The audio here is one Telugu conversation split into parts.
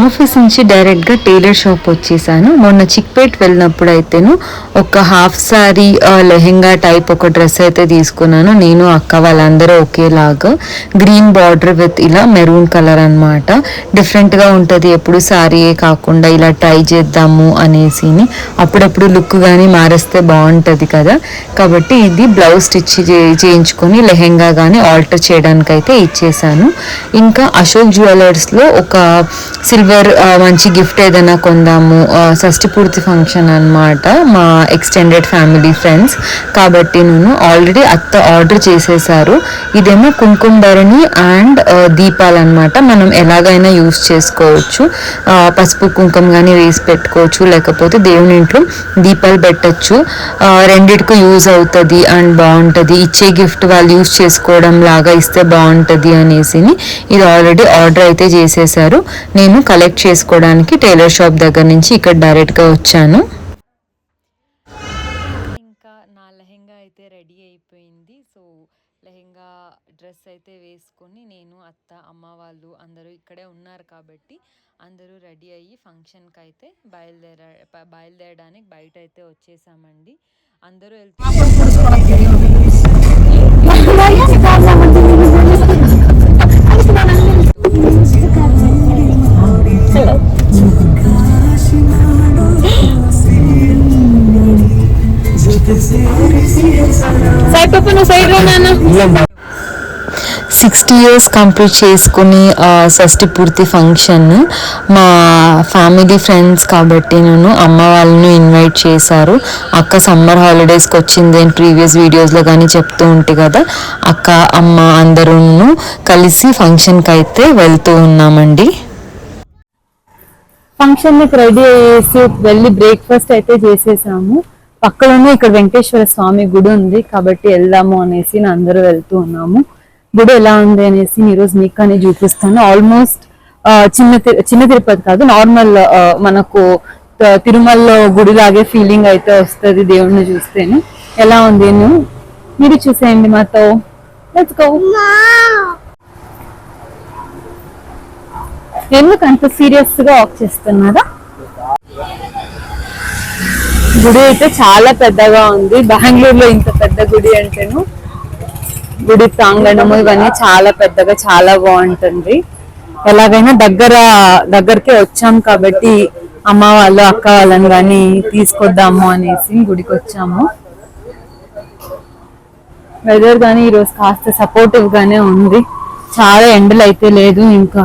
ఆఫీస్ నుంచి డైరెక్ట్గా టైలర్ షాప్ వచ్చేసాను. మొన్న చిక్పేట్ వెళ్ళినప్పుడు అయితేను ఒక హాఫ్ సారీ లెహెంగా టైప్ ఒక డ్రెస్ అయితే తీసుకున్నాను. నేను అక్క వాళ్ళందరూ ఒకేలాగా గ్రీన్ బార్డర్ విత్ ఇలా మెరూన్ కలర్ అనమాట డిఫరెంట్గా ఉంటుంది. ఎప్పుడు సారీయే కాకుండా ఇలా ట్రై చేద్దాము అనేసి అప్పుడప్పుడు లుక్ కానీ మారేస్తే బాగుంటుంది కదా. కాబట్టి ఇది బ్లౌజ్ స్టిచ్ చేయించుకొని లెహెంగా కానీ ఆల్టర్ చేయడానికి అయితే ఇచ్చేసాను. ఇంకా అశోక్ జ్యువెలర్స్లో ఒక సిల్వర్ Uh, మంచి గిఫ్ట్ ఏదైనా కొందాము uh, షష్టి పూర్తి ఫంక్షన్ అనమాట మా ఎక్స్టెండెడ్ ఫ్యామిలీ ఫ్రెండ్స్ కాబట్టి నేను ఆల్రెడీ అత్త ఆర్డర్ చేసేసారు. ఇదేమో కుంకుమ భరణి అండ్ uh, దీపాలు అనమాట మనం ఎలాగైనా యూస్ చేసుకోవచ్చు. పసుపు కుంకుమ కానీ వేసి పెట్టుకోవచ్చు. లేకపోతే దేవుని ఇంట్లో దీపాలు పెట్టచ్చు. రెండిటికి యూజ్ అవుతుంది అండ్ బాగుంటుంది. ఇచ్చే గిఫ్ట్ వాళ్ళు యూజ్ చేసుకోవడం లాగా ఇస్తే బాగుంటుంది అనేసి ఇది ఆల్రెడీ ఆర్డర్ అయితే చేసేసారు. నేను కలెక్ట్ చేసుకోవడానికి టైలర్ షాప్ దగ్గర నుంచి ఇక్కడ డైరెక్ట్గా వచ్చాను. ఇంకా నా లెహెంగా అయితే రెడీ అయిపోయింది. సో లెహెంగా డ్రెస్ అయితే వేసుకొని నేను అత్త అమ్మ వాళ్ళు అందరూ ఇక్కడే ఉన్నారు కాబట్టి అందరూ రెడీ అయ్యి ఫంక్షన్కి అయితే బయలుదేర బయలుదేరడానికి బయట అయితే వచ్చేసామండి. అందరూ వెళ్తే సిక్స్టీ ఇయర్స్ కంప్లీట్ చేసుకుని షష్టి పూర్తి ఫంక్షన్ మా ఫ్యామిలీ ఫ్రెండ్స్ కాబట్టి నేను అమ్మ వాళ్ళని ఇన్వైట్ చేశారు. అక్క సమ్మర్ హాలిడేస్కి వచ్చింది అని ప్రీవియస్ వీడియోస్లో కానీ చెప్తూ ఉంటే కదా అక్క అమ్మ అందరూ కలిసి ఫంక్షన్కి అయితే వెళ్తూ ఉన్నామండి. ఫంక్షన్కి రెడీ అయ్యేసి వెళ్ళి బ్రేక్ఫాస్ట్ అయితే చేసేసాము. పక్కలోనే ఇక్కడ వెంకటేశ్వర స్వామి గుడి ఉంది కాబట్టి వెళ్దాము అనేసి అందరూ వెళ్తూ ఉన్నాము. గుడి ఎలా ఉంది అనేసి ఈరోజు రోజు మీకు అని చూపిస్తాను ఆల్మోస్ట్ చిన్న చిన్న తిరుపతి కాదు నార్మల్ మనకు తిరుమలలో తిరుమలలో గుడిలాగే ఫీలింగ్ అయితే వస్తుంది దేవుణ్ణి చూస్తేనే. ఎలా ఉంది మీరు చూసేయండి మాతో. లెట్స్ గో ఎందుకు అంత సీరియస్గా ఆఫ్ చేస్తున్నారా? గుడి అయితే చాలా పెద్దగా ఉంది. బెంగళూరులో ఇంత పెద్ద గుడి అంటేను గుడి ప్రాంగణము ఇవన్నీ చాలా పెద్దగా చాలా బాగుంటుంది. ఎలాగైనా దగ్గర దగ్గరకే వచ్చాం కాబట్టి అమ్మ వాళ్ళు అక్క వాళ్ళని కానీ తీసుకొద్దాము అనేసి గుడికి వచ్చాము వెదర్ కానీ ఈరోజు కాస్త సపోర్టివ్ గానే ఉంది. చాలా ఎండలు అయితే లేదు ఇంకా.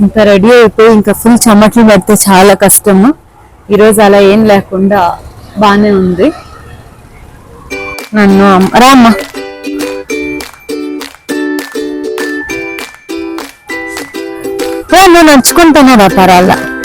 ఇంకా రెడీ అయిపోయి ఇంకా ఫుల్ చెమట్లు పడితే చాలా కష్టము. ఈరోజు అలా ఏం లేకుండా బాగానే ఉంది. నన్ను అమ్మ- నేను నడుచుకుంటాను రా, నువ్వు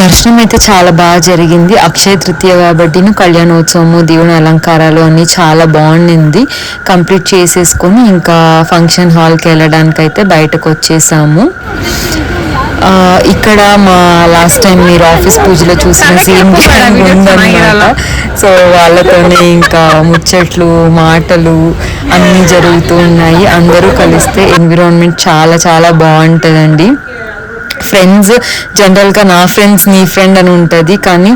దర్శనం అయితే చాలా బాగా జరిగింది. అక్షయ తృతీయ కాబట్టి కళ్యాణోత్సవము దేవుని అలంకారాలు అన్ని చాలా బాగుండింది. కంప్లీట్ చేసేసుకొని ఇంకా ఫంక్షన్ హాల్కి వెళ్ళడానికి అయితే బయటకు వచ్చేసాము ఇక్కడ మా లాస్ట్ టైం మీరు ఆఫీస్ పూజలో చూసిన సేమ్ ఉందన్నమాట. సో వాళ్ళతోనే ఇంకా ముచ్చట్లు మాటలు అన్నీ జరుగుతూ ఉన్నాయి. అందరూ కలిస్తే ఎన్విరాన్మెంట్ చాలా చాలా బాగుంటుందండి. ఫ్రెండ్స్ జనరల్గా నా ఫ్రెండ్స్ నీ ఫ్రెండ్ అని ఉంటుంది. కానీ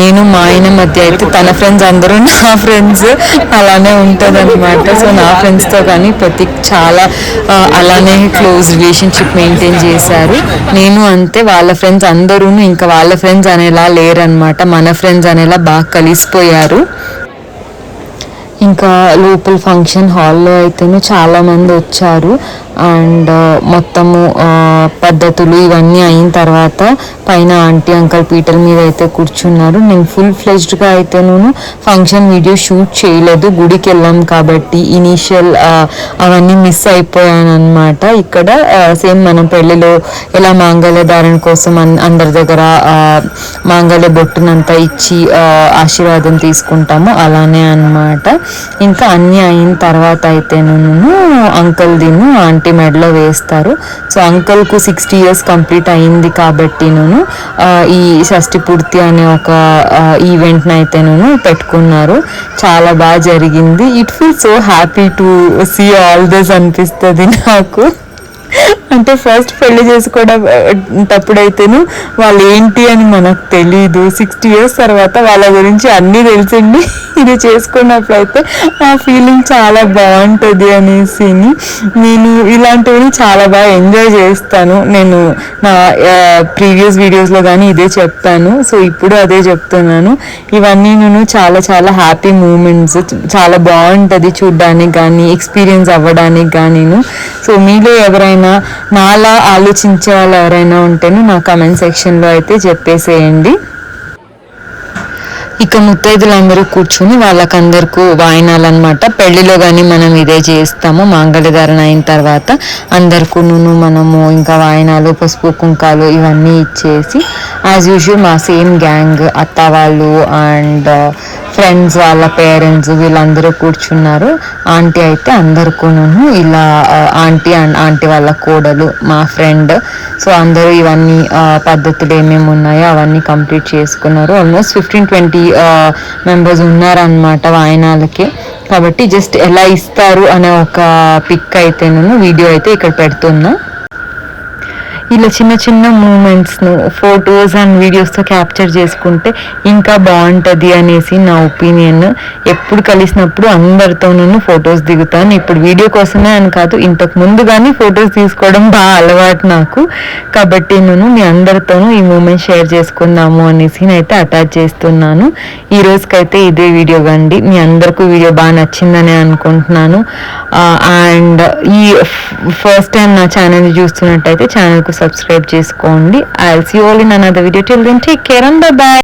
నేను మా ఆయన మధ్య అయితే తన ఫ్రెండ్స్ అందరూ నా ఫ్రెండ్స్ అలానే ఉంటుంది అనమాట సో నా ఫ్రెండ్స్తో కానీ ప్రతి చాలా అలానే క్లోజ్ రిలేషన్షిప్ మెయింటైన్ చేశారు. నేను అంతే వాళ్ళ ఫ్రెండ్స్ అందరూ ఇంకా వాళ్ళ ఫ్రెండ్స్ అనేలా లేరనమాట మన ఫ్రెండ్స్ అనేలా బాగా కలిసిపోయారు. ఇంకా లోపల ఫంక్షన్ హాల్లో అయితేనే చాలా మంది వచ్చారు. అండ్ మొత్తము పద్ధతులు ఇవన్నీ అయిన తర్వాత పైన ఆంటీ అంకల్ పీటల మీద అయితే కూర్చున్నారు. నేను ఫుల్ ఫ్లెజ్డ్గా అయితే నేను ఫంక్షన్ వీడియో షూట్ చేయలేదు. గుడికి వెళ్ళాం కాబట్టి ఇనీషియల్ అవన్నీ మిస్ అయిపోయాను అనమాట ఇక్కడ సేమ్ మనం పెళ్ళిలో ఎలా మాంగళ్య ధారణ కోసం అన్- అందరి దగ్గర మాంగళ్య బొట్టునంతా ఇచ్చి ఆశీర్వాదం తీసుకుంటాము. అలానే అనమాట ఇంకా అన్నీ అయిన తర్వాత అయితే నేను అంకుల్ దిను ఆంటీ పెట్టి మెడలో వేస్తారు. సో అంకుల్కు సిక్స్టీ ఇయర్స్ కంప్లీట్ అయింది కాబట్టి నేను ఈ షష్టి పూర్తి అనే ఒక ఈవెంట్ని అయితే నేను పెట్టుకున్నారు. చాలా బాగా జరిగింది. It feel so happy to see all this అనిపిస్తుంది నాకు. అంటే ఫస్ట్ పెళ్ళి చేసుకోవడం అప్పుడైతేను వాళ్ళు ఏంటి అని మనకు తెలీదు. సిక్స్టీ ఇయర్స్ తర్వాత వాళ్ళ గురించి అన్నీ తెలిసిండి ఇది చేసుకున్నప్పుడైతే ఆ ఫీలింగ్ చాలా బాగుంటుంది అనేసి నేను ఇలాంటివి చాలా బాగా ఎంజాయ్ చేస్తాను. నేను నా ప్రీవియస్ వీడియోస్లో కానీ ఇదే చెప్తాను. సో ఇప్పుడు అదే చెప్తున్నాను. ఇవన్నీ నేను చాలా చాలా హ్యాపీ మూమెంట్స్ చాలా బాగుంటుంది చూడ్డానికి కానీ ఎక్స్పీరియన్స్ అవ్వడానికి కానీ సో మీలో ఎవరైనా నాలా ఆలోచించే వాళ్ళు ఎవరైనా ఉంటేనే నా కమెంట్ సెక్షన్లో అయితే చెప్పేసేయండి. ఇక ముత్తైదులందరూ కూర్చుని వాళ్ళకందరికీ వాయినాలన్నమాట. పెళ్ళిలో కానీ మనం ఇదే చేస్తాము. మాంగళ్యధారణ అయిన తర్వాత అందరికూను మనము ఇంకా వాయినాలు పసుపు కుంకాలు ఇవన్నీ ఇచ్చేసి యాజ్ యూజువల్ మా సేమ్ గ్యాంగ్ అత్త వాళ్ళు అండ్ ఫ్రెండ్స్ uh, వాళ్ళ పేరెంట్స్ వీళ్ళందరూ కూర్చున్నారు. ఆంటీ అయితే అందరికూను ఇలా ఆంటీ అండ్ ఆంటీ వాళ్ళ కోడలు మా ఫ్రెండ్ సో అందరూ ఇవన్నీ uh, పద్ధతులు ఏమేమి ఉన్నాయో అవన్నీ కంప్లీట్ చేసుకున్నారు. ఆల్మోస్ట్ ఫిఫ్టీన్ ట్వంటీ మెంబర్స్ ఉన్నారనమాట వాయనాలకి. కాబట్టి జస్ట్ ఎలా ఇస్తారు అనే ఒక పిక్ అయితే నేను వీడియో అయితే ఇక్కడ పెడుతున్నా. ఇలా చిన్న చిన్న మూమెంట్స్ను ఫొటోస్ అండ్ వీడియోస్తో క్యాప్చర్ చేసుకుంటే ఇంకా బాగుంటుంది అనేసి నా ఒపీనియన్ ఎప్పుడు కలిసినప్పుడు అందరితోనూ ఫొటోస్ దిగుతాను. ఇప్పుడు వీడియో కోసమే అని కాదు ఇంతకు ముందు కానీ ఫొటోస్ తీసుకోవడం బాగా అలవాటు నాకు. కాబట్టి నేను మీ అందరితోనూ ఈ మూమెంట్ షేర్ చేసుకుందాము అనేసి నేనైతే అటాచ్ చేస్తున్నాను. ఈ రోజుకైతే ఇదే వీడియో కండి. మీ అందరికీ వీడియో బాగా నచ్చిందని అనుకుంటున్నాను. అండ్ ఈ ఫస్ట్ టైం నా ఛానల్ చూస్తున్నట్టయితే ఛానల్కు సబ్స్క్రైబ్ చేసుకోండి. I see all in another video till then take care and bye